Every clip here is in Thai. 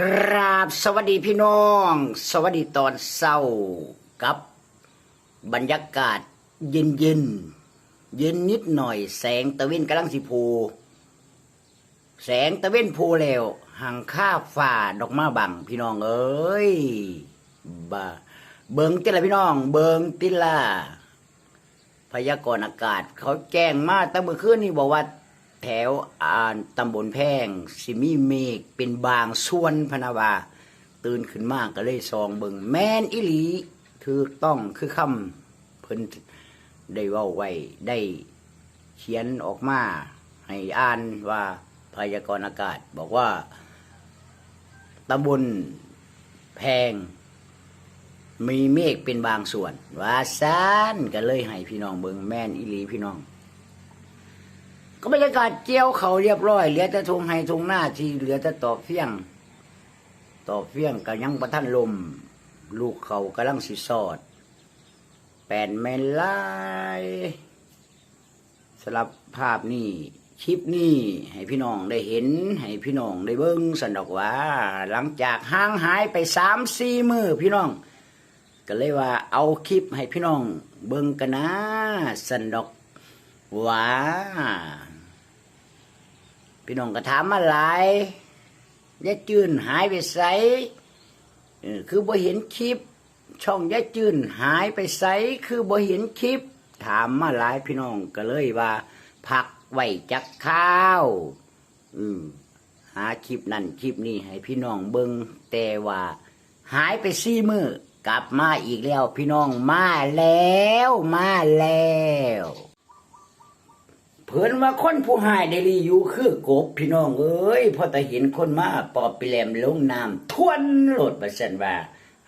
กราบสวัสดีพี่น้อง สวัสดีตอนเศร้ากับบรรยากาศเย็นเย็นเย็นนิดหน่อย แสงตะเวนกำลังสิพูแสงตะเวนพูแล้วหังข้าฝ่าดอกมาบังพี่น้องเอ้ยบ้าเบิงติละพี่น้อง เบิงติละพยากรณ์อากาศ เขาแจ้งมาตั้งเมื่อคืนนี่บอกว่า แถวอ่านตำบลแพงสิมีเมฆเป็นบางส่วนพนาวา ตื่นขึ้นมากก็เลยซองเบิงแมนอิลีถูกต้องคือคำเพิ่นได้เว้าไว้ได้เขียนออกมา ให้อ่านว่าพยากรณ์อากาศ บอกว่าตำบลแพง มีเมฆเป็นบางส่วน ว่าซานก็เลยให้พี่น้องเบิงแม่นอิลีพี่น้อง ก็บรรยากาศเจียวเขาเรียบร้อยเหลือแต่ทงไฮทงหน้าที่เหลือแต่ตอบเฟี้ยงตอบเฟี้ยงก็ยังประท่านลม ลูกเขากำลังสิสอด แปนแม่นลายสำหรับภาพนี้คลิปนี้ให้พี่น้องได้เห็น ให้พี่น้องได้เบิ้งสันดอกว่า หลังจากห่างหายไปสามสี่มือพี่น้อง ก็เลยว่าเอาคลิปให้พี่น้องเบิ้งกันนะสันดอกว้า พี่น้องก็ถามมาหลายยายจืนหายไปไสคือบ่เห็นคลิป ช่องยายจืนหายไปไสคือบ่เห็นคลิป ถามมาหลายพี่น้องก็เลยว่าพักไว้จักข้าว อืมหาคลิปนั่นคลิปนี้ให้พี่น้องเบิงแต่ว่า หายไปสี่มือกลับมาอีกแล้ว พี่น้องมาแล้ว มาแล้ว เพิ่นว่าคนผู้หายได้รีอยู่คือกบพี่น้องเอ้ยพอต่เห็นคนมาปอบไปแหลมลงน้ำทวนโหลดประสันว่า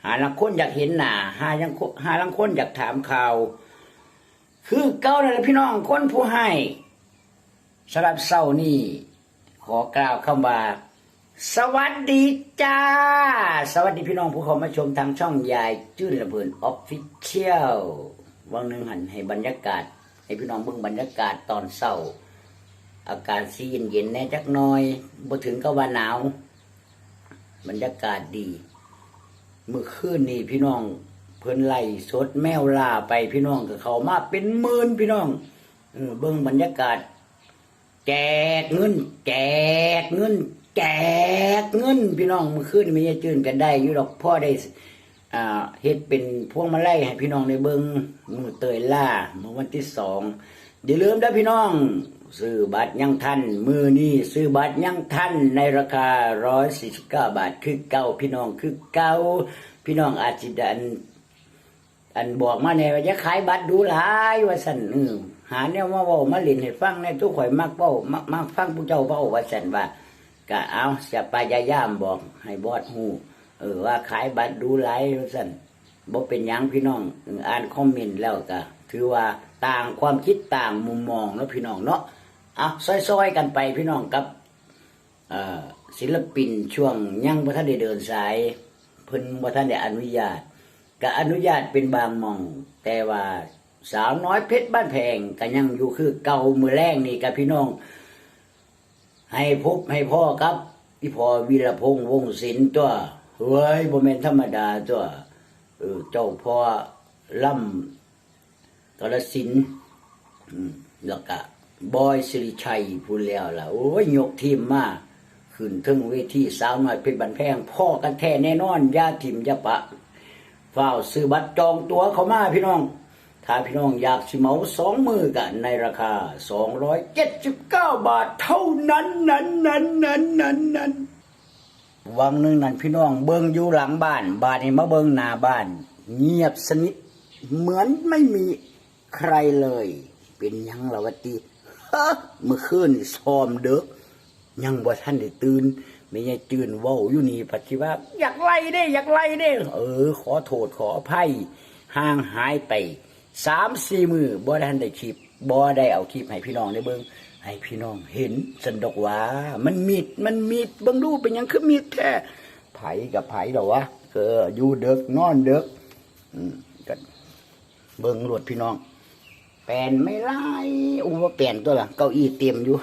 หาลังคนอยากเห็นหน้าหายังคนหาลังคนอยากถามข่าวคือเก่านั่นแหละพี่น้องคนผู้ให้สำหรับเศร้านี่ขอกล่าวคำว่า สวัสดีจ้า สวัสดีพี่น้องผู้เข้ามาชมทางช่องยายจื้นระเบิดออฟฟิเชียลวังหนึ่งหันให้บรรยากาศ ให้พี่น้องเบิ่งบรรยากาศตอนเช้า อากาศสีเย็นๆแน่จักน่อยบ่ถึงกับว่าหนาว บรรยากาศดี เมื่อคืนนี้พี่น้องเพิ่นไล่สดแมวล่าไปพี่น้องกับเขามาเป็นหมื่นพี่น้องเบิ่งบรรยากาศ แจกเงิน แจกเงิน แจกเงิน พี่น้องเมื่อคืนนี้มีจื่นกันได้อยู่ดอกพ่อได้ อ่าเฮ็ดเป็นพวงมาลัยให้พี่น้องได้เบิ่งมือเตยล่าเมื่อวันที่สองอย่าลืมนะพี่น้อง ซื้อบัตรยังทันมือนี้ซื้อบัตรยังทันในราคาร้อยสี่สิบเก้าบาทคือเก่าพี่น้องคือเก่าพี่น้องอาจจะดันอันบอกมาเนี่ยว่าจะขายบัตรดูหลายว่าสันเออหาเนี่ยมาเว้ามาเล่นให้ฟังในทุกข่อยมักเว้ามักมักฟังผู้เจ้าเว้าว่าสันว่าก็เอาเสียปายยามบอกให้บอดฮู้ เออว่าขายบัตรดูหลายว่าสันบ่เป็นยังพี่น้องอ่านคอมเมนต์แล้วก็ถือว่าต่างความคิดต่างมุมมองเนาะพี่น้องเนาะเอาซอยๆกันไปพี่น้องกับศิลปินช่วงยังบ่ทันได้เดินสาย เพิ่นบ่ทันได้อนุญาตก็อนุญาตเป็นบางมอง แต่ว่าสาวน้อยเพชรบ้านแพงก็ยังอยู่คือเก่ามือแรกนี่กับพี่น้อง ให้พบให้พ่อครับพี่พอวีรพงษ์วงศิลป์ตัว เฮ้ยบ่แม่นธรรมดาตัวเจ้าพ่อล่ำกระสินแล้วก็บอยสิริชัยพูดแล้วล่ะโอ้ยยกทีมมาขึ้นถึงเวทีสาวน้อยเพชรบ้านแพงพ่อกันแท้แน่นอนยาทิมยาปะเฝ้าซื้อบัตรจองตั๋วเขามาพี่น้อง ถ้าพี่น้องอยากสิเมาสองมือกันในราคา 279 บาทเท่านั้นนั้นนั้นนั้นนั้นนั้น วังหนึ่งนั้นพี่น้องเบิงอยู่หลังบ้าน บ้านนี้มาเบิงหน้าบ้าน เงียบสนิทเหมือนไม่มีใครเลย เป็นยังละวะตีฮะเมื่อคืนซ้อมเด้อยังบ่ท่านได้ตื่นไม่ยายจืนว้าอยู่นี่ปัจจุบันอยากไล่เด้ อยากไล่เด้ เออ ขอโทษขออภัยห่างหายไปสามสี่มือบ่ได้ทันได้คลิปบ่ได้เอาคลิปให้พี่น้องได้เบิ่ง ให้พี่น้องเห็นสันดอกว่า มันมีดมันมีดบิ่งดูเป็นยังคือมีดแท้ไผกับไผดอวะเอออยู่เด็กนอนเด็กอืมกันเบิ่งรวดพี่น้องแปลนไม่ไล่อู้ว่าแปลนตัวละเก้าอี้เต็มอยู่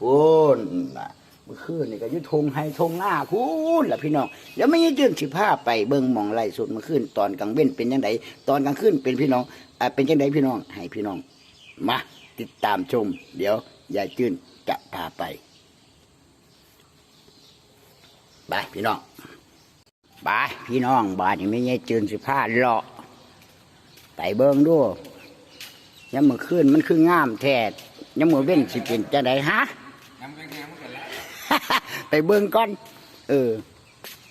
โอ้นน่ะเมื่อคืนนี่ก็ยุทงไฮทงหน้าคูณล่ะพี่น้องเดี๋ยวไม่ยืดสิผ้าไปเบิ่งมองไล่สุดเมื่อคืนตอนกลางเว้นเป็นยังไงตอนกลางคืนเป็นพี่น้องอ่าเป็นยังไงพี่น้องให้พี่น้อง มาติดตามชม เดี๋ยวยายจื้นจะพาไปไปพี่น้องไปพี่น้องบ้านนี้ไม่ยายจื้นสิผ้าเลาะไปเบิ่งดูยังเมื่อคืนมันคืองามแท้ยังเมื่อเว้นสิเป็นจังไดฮะยังเป็นแงมันกันแล้วไปเบิ่งก่อน เออ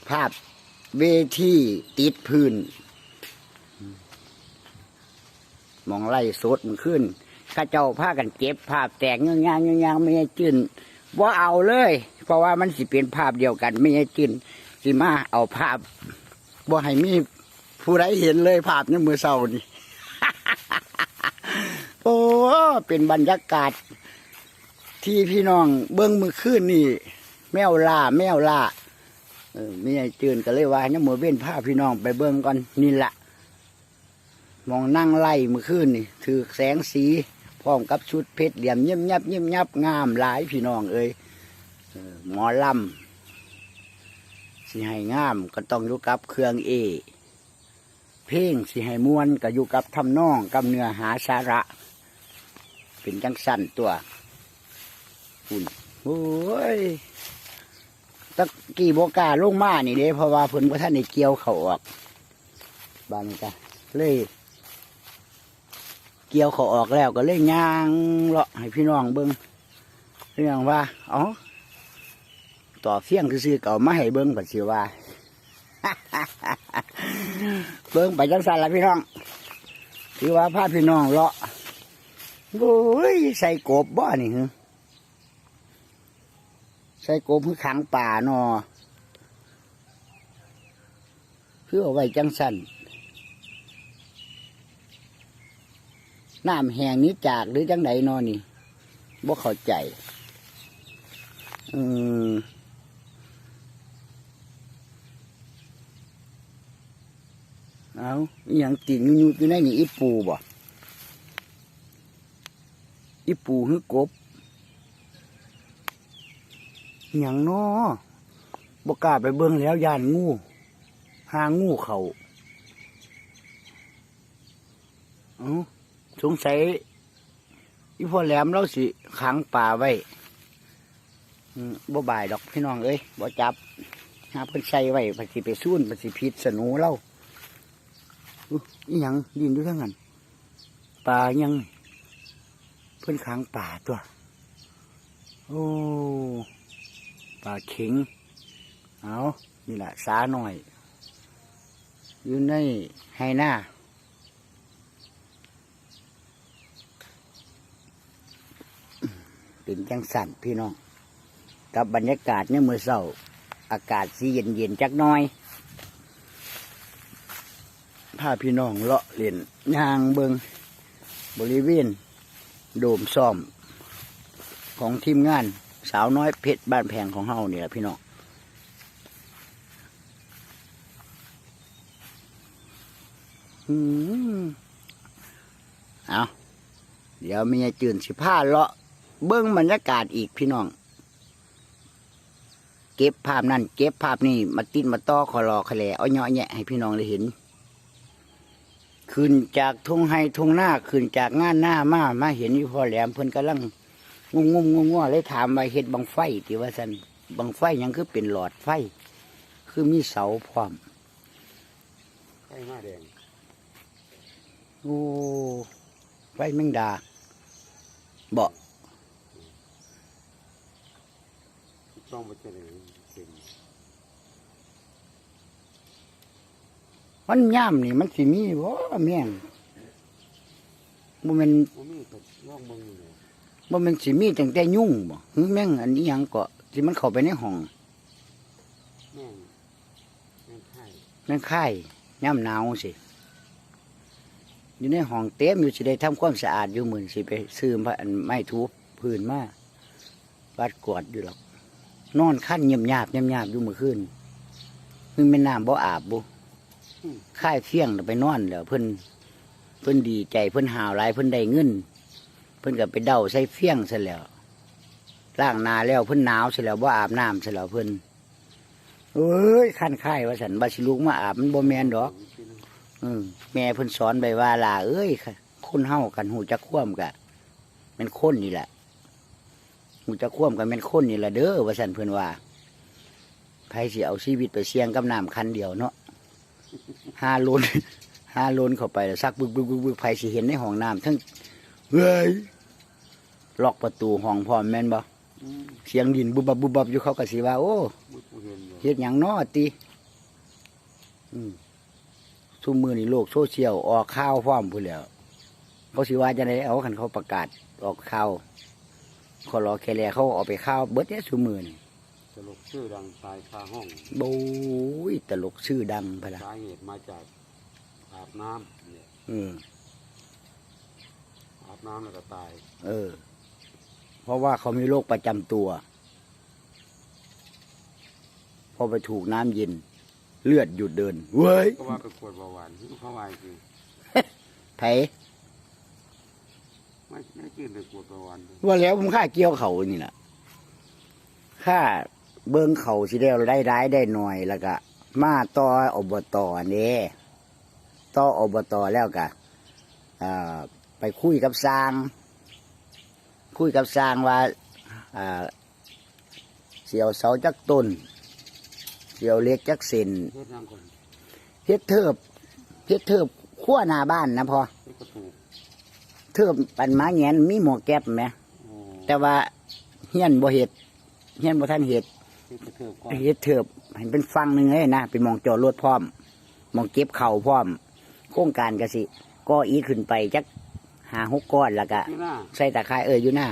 ภาพเวทีติดพื้น มองไล่สดมันขึ้น ข้าเจ้าพากันเก็บภาพแตกเงื้องๆเงื้องๆไม่ให้จืนว่าเอาเลย เพราะว่ามันสิเป็นภาพเดียวกัน ไม่ให้จืนสิมาเอาภาพว่าให้มีผู้ใดเห็นเลยภาพในมือเศร้านี่ โอ้เป็นบรรยากาศ ที่พี่น้องเบิ้งมือขึ้นนี่ แมวล่า แมวล่าเออมีไอ้จืนก็เลยว่าเนี่ยมือเว้นผ้าพี่น้องไปเบิ้งก่อนนี่แหละมองนั่งไล่มือขึ้นนี่ถือแสงสี พร้อมกับชุดเพชรเหลี่ยมเยี่ยมยับเยี่ยมยับงามหลายพี่น้องเอ้ยหมอลำสิให้งามก็ต้องอยู่กับเครื่องเอ เพลงสิให้มวนก็อยู่กับทำนองกับเนื้อหาสาระ เป็นจังสั้นตัวคุณโอ้ยตะกี้โบกล้าลงมานี่เด้เพราะว่าเพิ่นว่าท่านได้เกี่ยวเขาออกบานนี้ก็เลย กี่ยวเขาออกแล้วก็เลยย่างเลาะให้พี่น้องเบิ้งเรื่องว่าอ๋อต่อเฟี้ยงซื้อเก่ามาให้เบิ้งปัดสิว่าเบิ้งไปจังสันละพี่น้องคือว่าพาพี่น้องเลาะโอ้ยใส่กบบ่นี่ฮึใส่กบคือขังป่าเนอเพื่อเอาไว้จังสัน น้ำแห้งนี้จากหรือจังไดนอนี่บ่เข้าใจ อืมเอาอย่างติ่งอยู่อยู่ในนี่อีปูบ่อีปูคือกบหยังน้อบกล้าไปเบิ่งแล้วยานงูหางูเขาเอ้า สงสัยอีพ่อแหลมเราสิขังป่าไว้บ่บายดอกพี่น้องเอ้ยบ่จับหาเพิ่นใส่ไว้ปสิไปสู้นปสิพิษสนูเราอีหยังดินด้วยทั้งนั้นป่ายัง เพิ่นขังป่าตัว โอ้ปลาเข็งเอานี่แหละสาหน่อย อยู่ในไฮหน้า เป็นจังสันพี่น้องกับบรรยากาศเนี่ยามมือเศร้าอากาศสีเย็นเย็นจักน้อยพาพี่น้องเลาะเล่นยางเบิงบริเวณโดมซ่อม ของทีมงานสาวน้อยเพชรบ้านแพงของเฮาเนี่ยพี่น้องอืมเอาเดี๋ยวมีจืนสิผ้าเลาะ เบิ้งบรรยากาศอีกพี่น้อง เก็บภาพนั่นเก็บภาพนี่มาติดมาต่อคอรอคแลเอาเนาะแยะให้พี่น้องได้เห็น ขึ้นจากทุ่งไฮทุ่งหน้าขึ้นจากงานหน้ามามาเห็นอยู่พอแหลมเพิ่นกำลังงงงงงงเลยถามว่าเฮ็ดบังไฟที่ว่าสันบังไฟยังคือเป็นหลอดไฟ คือมีเสาพร้อมไอ้มาแดงโอ้ไฟแมงดาบ่ ต้องไปเจอเลยเป็นมันย่ามนี่มันสิมีบ่แม่งบ่แม่นโอ้มีตกล่องมึงอยู่บ่แม่นสิมีตั้งแต่ยุ่งบ่หรือแม่งอันนี้หยังก็ที่มันเข้าไปในห้องแม่งแม่งไข่แม่งไข่ย่ามหนาวสิอยู่ในห้องเต็มอยู่สิได้ทำความสะอาดอยู่มื้อสิไปซื้อมาอันไม้ถูพื้นมาวัดกวาดอยู่หรอก นอนขั้นเงียบหยาบเงียบหยาบอยู่เมื่อคืนมึงเป็นน้ำบ่อาบบุค่ายเฟี้ยงน่ะไปนอนแล้วเพิ่นเพิ่นดีใจเพิ่นหาวหลายเพิ่นได้เงิน เพิ่นก็ไปเดาใส่เฟี้ยงซะแล้วล้างหนาแล้วเพิ่นหนาวเสร็จแล้วบ่อาบน้ำเสร็จแล้วเพิ่นเอ้ยคันไข้ว่าสันบาสิลุกมาอาบมันบ่แม่นดอกอืมแม่เพิ่นสอนไปว่าล่ะเอ้ยค่ะคนเฮากันหูจักคว่ำกะแม่นคนนี่แหละ หูจักคว่ำกันแม่นคนนี่แหละเด้อว่าสันเพิ่อนว่าไผสิเอาชีวิตไปเสี่ยงกับน้ำคันเดียวเนาะห้าลนห้าลนเข้าไปแล้วซักบึกบึกบึกบึกไผสิเห็นในห้องน้ำทั้งเฮ้ยล็อกประตูห้องพร้อมแม่นบ่เสียงดินบุบบับบุบบับอยู่เขาก็สิว่าโอ้เห็นอยู่เฮ็ดหยังนอติอืมทุกมือนี่โลกโซเชียลออกข่าวพร้อมพู้แล้วเขาสิว่าจะได้เอาคันเขาประกาศออกข่าว ขอรอแค่แลเขาเอาไปข่าวเบิดเนี่ยทุกมือนี่ตลกชื่อดังตายคาห้องโบ้ยตลกชื่อดังไปละสาเหตุมาจากอาบน้ำเนี่ยเออ อาบน้ำแล้วก็ตาย เออ เพราะว่าเขามีโรคประจำตัวพอไปถูกน้ำเย็น เลือดหยุดเดินเว้ย ก็ว่าไปกวดเบาหวานเขาว่าจริง ไผ ไม่ไม่กินไปกวดเบาหวานว่าแล้วผมค่าเกี่ยวเขานี่แหละค่าเบิ้งเขาสิได้ได้ร้ายได้หน่อยแล้วก็มาต่ออบตเนี่ต่ออบตแล้วก็อ่าไปคุยกับสร้าง คุยกับสร้างว่าอ่าเสียวเสาจักต้นเสียวเล็กจักเซนเฮ็ดน้ำคนเฮ็ดเทิบเฮ็ดเทิบขั้วหน้าบ้านนะพอ เฮ็ดกระตูกเทิบปันไม้แงนมีหมวกแก๊บไหมโอ้แต่ว่าเฮียนบ่เฮ็ดเฮียนบ่ทันเฮ็ดเฮ็ดกระเทือบก่อนเฮ็ดเทิบเห็นเป็นฟังหนึ่งเลยนะเป็นหมองจอดรถพร้อมหมองเก็บเข่าวพร้อม โครงการกสิก็อีขึ้นไปจักหาหกก้อนแล้วก็ที่หน้าใส่ตะไคร้เอออยู่หน้า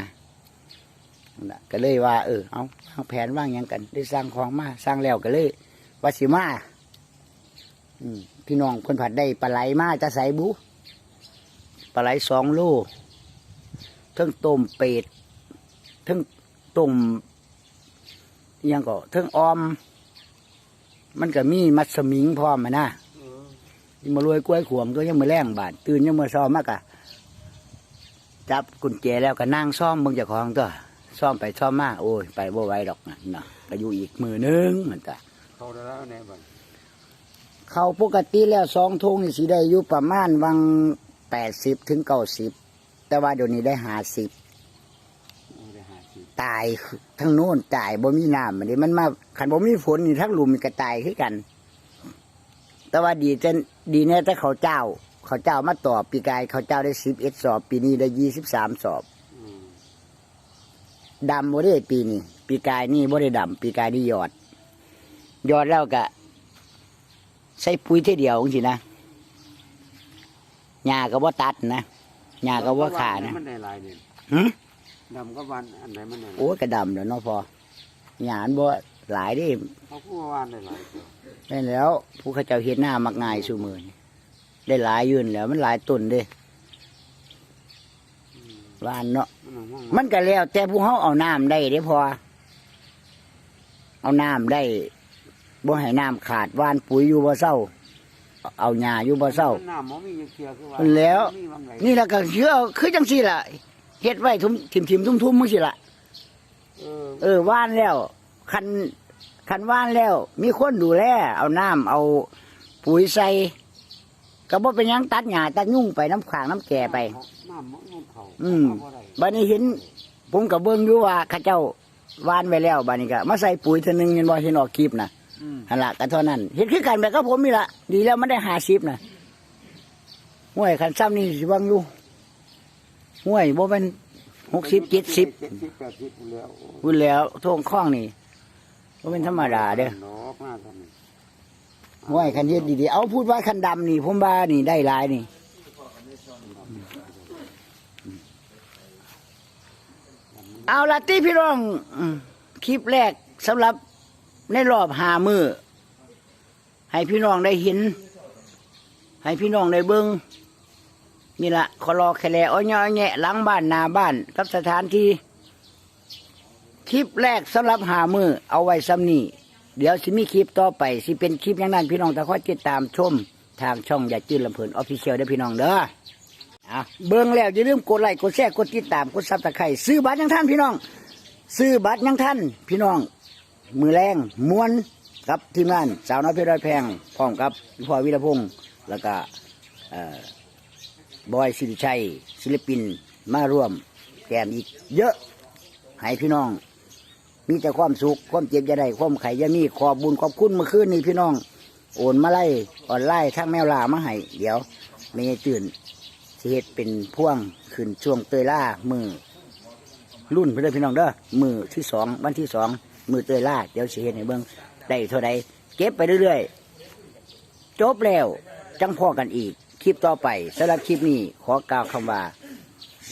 นั่นล่ะก็เลยว่า เออเอาวางแผนว่างหยังกัน ได้สร้างของมาสร้างแล้วก็เลยว่าสิมาอืมพี่น้องคนผัดได้ปลาไหลมาจะใส่บุ ปลาไหลสองโลเทั้งต้มเป็ดเทั้งต้มอิหยังก็เทั้งออม มันก็มีมัดสมิงพร้อมมานะเออนี่มารวยกล้วยขวมก็ยังมาแรงบาดตื่นยังมาซ้อมมากะจับกุญแจแล้วก็นั่งซ้อมเบิ่งเจ้าของตัวซ้อมไปซ้อมมาโอ้ยไปบ่ไหวดอกนะนะก็อยู่อีกมือนึงมันก็เขาได้แล้วแน่บัดเขาปกติแล้วสองทงนี่สิได้อยู่ประมาณวัง แปดสิบถึงเก้าสิบแต่ว่าเดี๋ยวนี้ได้หาสิบโอ้ได้หาสิบตายทั้งโน้นตายบ่มีน้ำมันนี้มันมาขันบ่มีฝนนี่ทั้งหลุมมันก็ตายคือกัน แต่ว่าดีจะดีแน่แต่เขาเจ้า เขาเจ้ามาต่อปีกายเขาเจ้าได้สิบเอ็ดสอบ ปีนี้ได้ยี่สิบสามสอบอืมดำบ่ได้ปีนี้ปีกายนี่บ่ได้ดำปีกายนี่หยอดหยอดแล้วก็ใส่ปุ๋ยเท่เดียวจริงๆนะ หญ้าก็บ่ตัดนะหญ้าก็บ่ขานะมันได้หลายเนี่ยหึดำก็วันอันไหนมันได้หลายโอ้ยกระดำแล้วเนาะพอหญ้ามันบ่หลายเดิเขาพูดว่าวันได้หลายตัวได้แล้ว ผู้เขาเจ้าเฮ็ดหน้ามักง่ายสู่มือนี่ได้หลายอยืนนแหล้วมันหลายต้นเด้อืมหวานเนาะมันเอาห้องมันก็แล้ว แต่ผู้เฮาเอาน้ำได้เด้พอเอาน้ำได้บ่ให้น้ำขาดหว่านปุ๋ยอยู่บ่เศร้า เอาหญ้าอยู่บ่เศร้ามันน้ำมันมีอยู่เคียคือว่าแล้วมันมีบางไหนนี่แหละก็เชื่อคือจังซี่ล่ะเฮ็ดไว้ทุ่มทิมทิมทุ่มทุ่มมึงสิล่ะเออเออว่านแล้ว คันคันว่านแล้ว มีคนดูแลเอาน้ำเอาปุ๋ยใส่ก็บ่เป็นหยังตัดหญ้าตัดยุ่งไปน้ำขางน้ำแก่ไป น้ำมันมันเขาอืม เอาบ่ได้บัดนี้เห็น ผมก็เบิ่งอยู่ว่าเข้าเจ้าว่านไว้แล้วบัดนี้ก็มาใส่ปุ๋ยเท่านึงเห็นบ่เห็นออกคลิปน่ะอืม หั่นล่ะก็เท่านั้นเห็นคือกันแบบกับผมนี่ล่ะดีแล้วมันได้50น่ะห้วยคันซ้ำนี่สิวังอยู่ห้วยบ่เป็น60 70เจ็ดสิบแปดสิบอยู่แล้วพูดแล้วทงข้องนี่บ่เป็นธรรมดาเด้อเนาะมากกันนี่ห้วยคันเฮ็ดดีๆเอาพูดว่าคันดำนี่ผมว่านี่ได้หลายนี่เอาละที่พี่น้องอืมคลิปแรกสำหรับ ในรอบหามือให้พี่น้องได้เห็น ให้พี่น้องได้เบิงนี่ละขอรอแค่แลอ้อยย่อยแงะหลังบ้านนาบ้านกับสถานที่ คลิปแรกสำหรับหามือเอาไว้ซ้ำนี่เดี๋ยวสิมีคลิปต่อไปสิเป็นคลิปอย่างนั้นพี่น้องตะคอยติดตามชม ทางช่องอย่าจื้นลำเพลินออฟฟิเชียลได้อพี่น้องเด้ออะเบิ่งแล้วอย่าลืมกดไลค์กดแชร์กดติดตามกดซับตะไคร้ซื้อบัตรยังท่านพี่น้อง ซื้อบัตรยังท่านพี่น้อง มือแรงม้วนกับทีมงานสาวน้อยเพชรร้อยแพงพร้อมกับพี่พ่อวิรพงศ์แล้วก็บอยสิริชัย ศิลปินมาร่วมแกมอีก เยอะให้พี่น้อง มีแต่ความสุขความเจ็บจะได้ความไข่จะมีขอบบุญขอบคุณเมื่อคืนนี้พี่น้อง โอนมาไล่ออนไลน์ทั้งแมวลามาให้เดี๋ยวไม่ตื่นเฮ็ดเป็นพ่วงขึ้นช่วงเตยล่ามือรุ่นไปเลยพี่น้องเด้อมือที่สองวันที่สอง มือเตยล่าเดี๋ยวสิเห็นให้เบิ่งได้เท่าใดเก็บไปเรื่อยๆ จบแล้วจังพ่อกันอีก คลิปต่อไปสำหรับคลิปนี้ขอกล่าวคำว่า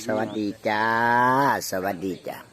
สวัสดีจ้า สวัสดีจ้า